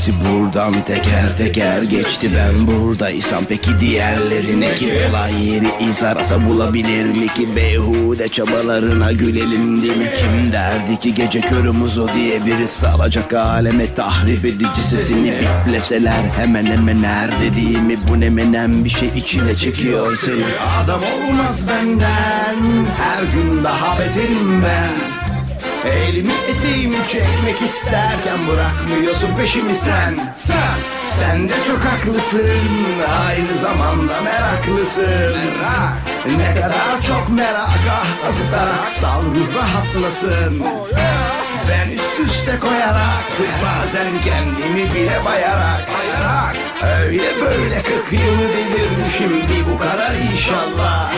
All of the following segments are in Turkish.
Hepsi buradan teker teker geçti. Ben buradaysam Peki diğerlerine kim olay yeri iz arasa bulabilir mi ki? Beyhude çabalarına gülelim değil mi? Kim derdi ki gece körümüz o diye biri salacak aleme Tahrip edici sesini? Bipleseler hemen hemen her dediğimi Bu ne menen bir şey içine çekiyor seni. Adam olmaz benden her gün daha beterim ben Elimi eteğimi çekmek isterken bırakmıyorsun peşimi sen. Sen Sen de çok haklısın. Aynı zamanda meraklısın. Merak Ne kadar çok meraka Azıtarak sal ruh rahatlasın. Ben üst üste koyarak Bazen kendimi bile bayarak Bayarak. Öyle böyle kırk yılı delirmişim Bir bu kadar İnşallah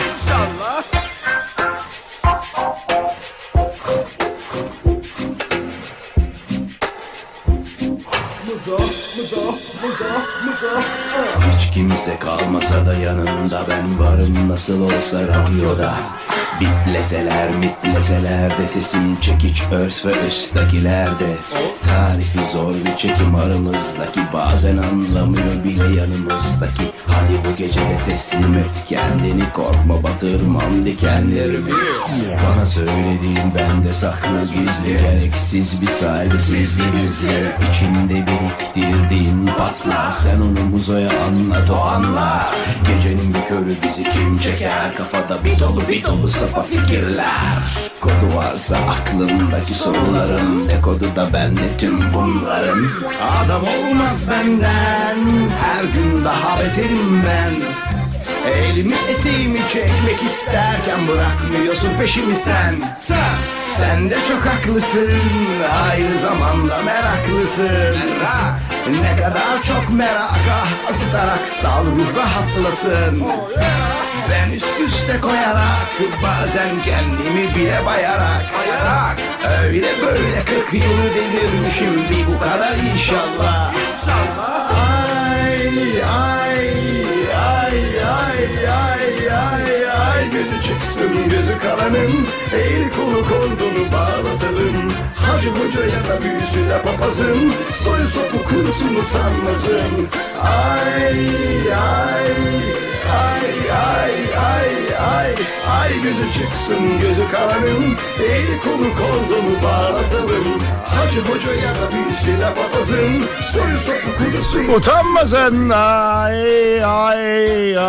Hiç kimse kalmasa da yanında ben varım. Nasıl olsa radyoda. Bitleseler mitleseler de sesim çekiç örs ve üsttakilerde Tarifi zor bir çekim aramızdaki bazen anlamıyor bile yanımızdaki. Hadi bu gece de teslim et kendini korkma batırmam dikenlerimi. Bana söylediğin bende saklı gizli gereksiz bir saygısızlık. Gizli İçinde biriktirdiğin patla Sen onu muzoya anlat o anla Gecenin bir körü bizi kim çeker? Kafada bir dolu bir dolu sapa fikirler. Kodu varsa aklımdaki soruların De kodu da bende tüm bunların Adam olmaz benden Her gün daha beterim ben. Elimi eteğimi çekmek isterken bırakmıyorsun peşimi sen. Sen Sen de çok haklısın Aynı zamanda meraklısın. Merak Ne kadar çok meraka Azıtarak sal ruh rahatlasın Ben üst üste koyarak Bazen kendimi bile bayarak Öyle böyle kırk yılı delirmişim Bir bu kadar İnşallah çıksın gözü kalanın El kolu kordonu bağlatalım. Hacı hocaya da büyüsüne papazın Soyu sopu kurusun utanmazın. Ay ay ay ay ay ay Ay gözü çıksın gözü kalanın El kolu kordonu bağlatalım. Hacı hocaya da büyüsüne papazın Soyu sopu kurusun Utanmasın ay ay ay.